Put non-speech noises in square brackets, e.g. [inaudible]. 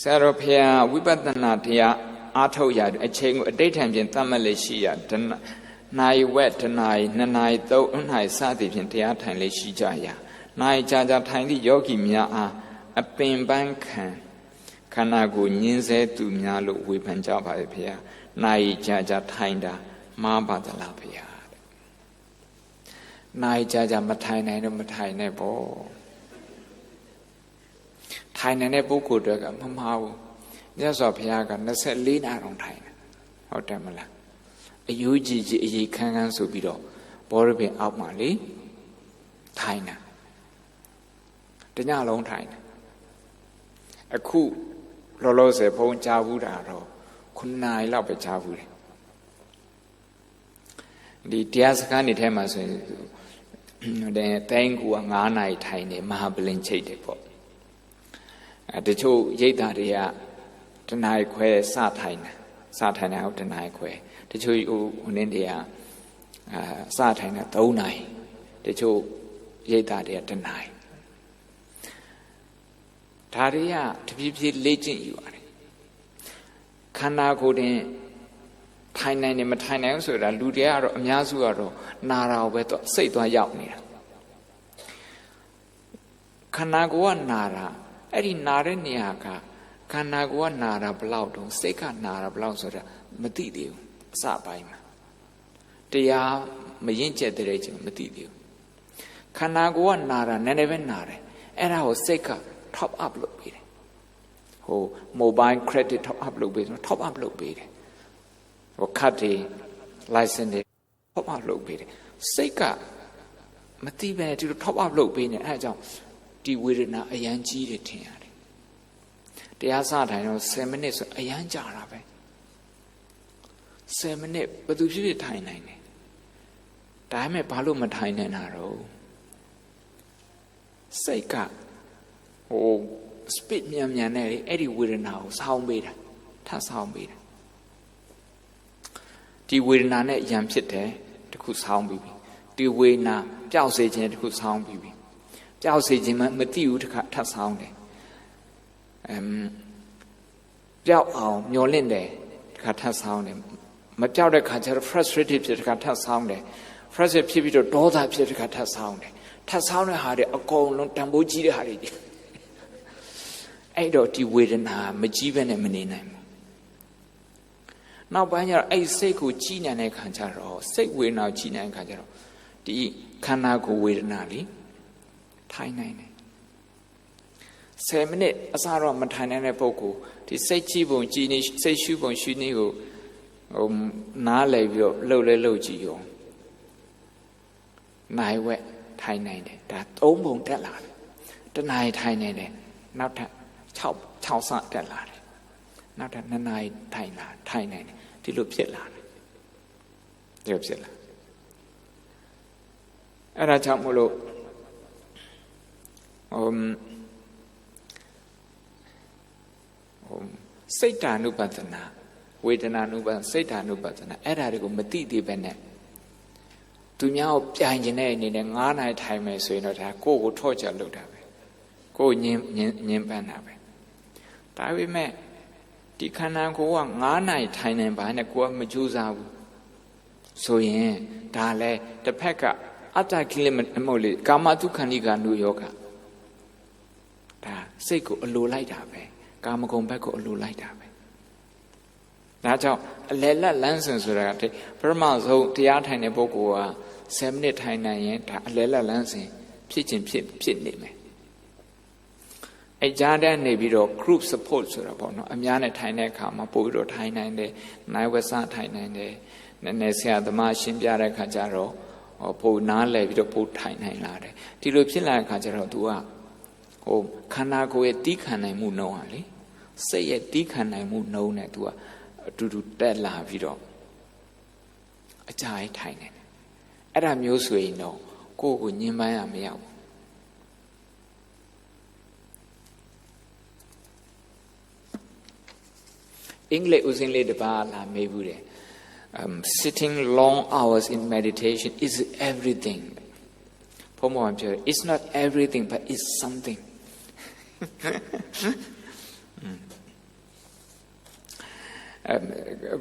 ဆရာတော်ဖျားဝိပဿနာတရားအားထုတ်ရအချိန်ကိုအတိတ်ထံဖြင့်သတ်မှတ်လေရှိရဒနာနိုင်ဝက်ဒနိုင်နှစ်နိုင်သုံးနိုင်စသည်ဖြင့်တရားထိုင်လေရှိကြရာနိုင်ကြာကြာထိုင်သည့်ယောဂီများအားအပင်ပန်းခံခန္ဓာကိုယ်ညင်းဆဲသူများလို့ဝေဖန်ကြပါရဲ့ဖေဟာနိုင်ကြာကြာထိုင်တာမှားပါသလားဖေဟာနိုင်ကြာကြာမထိုင်နိုင်တော့မထိုင်နဲ့ပေါ့ ထိုင်နိုင်တဲ့ပုဂ္ဂိုလ်တွေကမမှားဘူးမြတ်စွာဘုရားက24နာရီတောင်ထိုင်တယ်ဟုတ်တယ်မလားအယူကြီးကြီးအရေးခန်းခန်းဆိုပြီးတော့ဘောရပင်အောက်မှာလေထိုင်တာတညလုံးထိုင်တယ်အခုလောလောဆယ်ဘုံကြားဘူးတာတော့ခုနိုင်လောက်ပဲကြားဘူးတယ်ဒီတရားစခန်းနေထဲမှာဆိုရင်တဲ့တိုင်းကူက9နာရီထိုင်နေမဟာပလင်ချိတ်တယ်ပေါ့ အဲတချို့ရိတ်တာတွေကတနားခွဲစထိုင်တာစထိုင်တာဟုတ်တနားခွဲတချို့ဟိုဟိုနင်းတွေကအာစထိုင်တာ3နာရီတချို့ရိတ်တာတွေကတနားဒါတွေကတဖြည်းဖြည်းလေ့ကျင့်ယူရတယ်ခန္ဓာကိုယ်တင်ထိုင်နိုင်တယ်မထိုင်နိုင်ဘူးဆိုတာလူတွေကတော့အများစုကတော့နာတာကိုပဲတော့စိတ်သွားရောက်နေတာခန္ဓာကိုယ်ကနာတာ အဲ့ဒီနာတဲ့နေရာကခန္ဓာကိုယ်ကနာတာဘလောက်တုံးစိတ်ကနာတာဘလောက်ဆိုတာမသိသေးဘူးအစပိုင်းမှာတရားမရင်ကျက်တဲ့ချိန်မသိသေးဘူးခန္ဓာကိုယ်ကနာတာနည်းနည်းပဲနာတယ်အဲ့ဒါကိုစိတ်က top up လုပ်ပေးတယ်ဟို mobile credit top up လုပ်ပေးတယ် top up လုပ်ပေးတယ်ဟို card တွေ license တွေ top up လုပ်ပေးတယ်စိတ်ကမသိပဲဒီလို top up လုပ်ပေးနေအဲဒါကြောင့် ဒီဝေဒနာအရန်ကြီးတယ်ထင်ရတယ်တရားစထိုင်တော့10မိနစ်ဆိုအရန်ကြာတာပဲ10မိနစ်ဘယ်သူဖြစ်ဖြစ်ထိုင်နိုင်တယ်ဒါပေမဲ့ဘာလို့မထိုင်နိုင်တာတော့စိတ်ကဟို speed မြန်မြန်နဲ့အဲ့ဒီဝေဒနာကိုဆောင်းပေးတာထပ်ဆောင်းပေးတာဒီဝေဒနာနဲ့ယံဖြစ်တယ်တခုဆောင်းပြီးပြီဒီဝေဒနာပျောက်စေခြင်းတခုဆောင်းပြီးပြီ ပျောက်စေခြင်းမမသိဘူးတခါထပ်ဆောင်းတယ်အမ်ပျောက်အောင်မျောလင့်တယ်တခါထပ်ဆောင်းတယ်မပျောက်တဲ့ခါကျတော့ frustrated ဖြစ်တခါထပ်ဆောင်းတယ် frustrated ဖြစ်ပြီးတော့ဒေါသဖြစ်တခါထပ်ဆောင်းတယ်ထပ်ဆောင်းတဲ့ဟာတွေအကုန်လုံးတန်ဖိုးကြီးတဲ့ဟာတွေအဲ့တော့ဒီဝေဒနာမကြီးပဲနဲ့မနေနိုင်ဘူးနောက်ပိုင်းကျတော့အဲ့စိတ်ကိုကြီးနိုင်တဲ့ခါကျတော့စိတ်ဝေဒနာကြီးနိုင်တဲ့ခါကျတော့ဒီခန္ဓာကိုယ်ဝေဒနာလေး ထိုင်နိုင်တယ်10မိနစ်အစားတော့မထိုင်နိုင်တဲ့ပုဂ္ဂိုလ်ဒီစိတ်ကြီးပုံကြီးနေစိတ်ရှုပုံရှုနေကိုဟိုနားလည်ပြီးတော့လှုပ်လဲလှုပ်ကြည့်ရောနိုင်ဝက်ထိုင်နိုင်တယ်ဒါသုံးပုံတက်လာတယ်တဏှာထိုင်နေတယ်နောက်ထပ်6 6ဆတက်လာတယ်နောက်ထပ်2နာရီထိုင်လာထိုင်နိုင်တယ်ဒီလိုဖြစ်လာတယ်ဒီလိုဖြစ်လာအဲ့ဒါကြောင့်မလို့ ဟိုဟိုစိတ်ဓာနုပဒနာဝေဒနာနုပဒစိတ်ဓာနုပဒနာအဲ့ဒါတွေကိုမသိသေးပဲနဲ့သူများကိုပြိုင်ခြင်းတဲ့အနေနဲ့9နိုင်ထိုင်မယ်ဆိုရင်တော့ဒါကိုယ့်ကိုထော့ချလုပ်တာပဲကိုယ်ညင်ညင်ပန်းတာပဲဒါပေမဲ့ဒီခန္ဓာကိုယ်က9နိုင်ထိုင်နေပါနဲ့ကိုယ်ကမကြိုးစားဘူးဆိုရင်ဒါလည်းတစ်ဖက်ကအတ္တကိလေမဟုတ်လေကာမတုခန္ဓိကနုယောဂ ဒါစိတ်ကိုအလိုလိုက်တာပဲကာမဂုဏ်ဘက်ကိုအလိုလိုက်တာပဲဒါကြောင့်အလယ်လက်လန်းစင်ဆိုတာကပရမဆုံးတရားထိုင်တဲ့ပုဂ္ဂိုလ်က7မိနစ်ထိုင်နိုင်ရင်ဒါအလယ်လက်လန်းစင်ဖြစ်ခြင်းဖြစ်ဖြစ်နေမယ်အဲကြားတဲ့နေပြီးတော့ group support ဆိုတာပေါ့နော်အများနဲ့ထိုင်တဲ့အခါမှာပို့ပြီးတော့ထိုင်နိုင်တယ်နိုင်ဝက်စထိုင်နိုင်တယ်နည်းနည်းဆရာသမားရှင်းပြတဲ့အခါကျတော့ပို့နားလည်ပြီးတော့ပို့ထိုင်နိုင်လာတယ်ဒီလိုဖြစ်လာတဲ့အခါကျတော့ तू က ဟိုခန္ဓာကိုယ်ရဲ့တီးခံနိုင်မှုနှုံးဟာလေစိတ်ရဲ့တီးခံနိုင်မှုနှုံးနဲ့ तू ကအတူတူတက်လာပြီးတော့အကြိုက်ထိုင်နေတယ်အဲ့ဒါမျိုးဆိုရင်တော့ကိုယ့်ကိုညှဉ်းပန်းရမရောက်ဘူးအင်္ဂလိပ်ဦးစင်းလေးတစ်ပါးလာမေးဘူးတယ် um sitting long hours in meditation is everything ဘုံမောင်ပြော it's not everything but it's something [laughs] 嗯。呃那个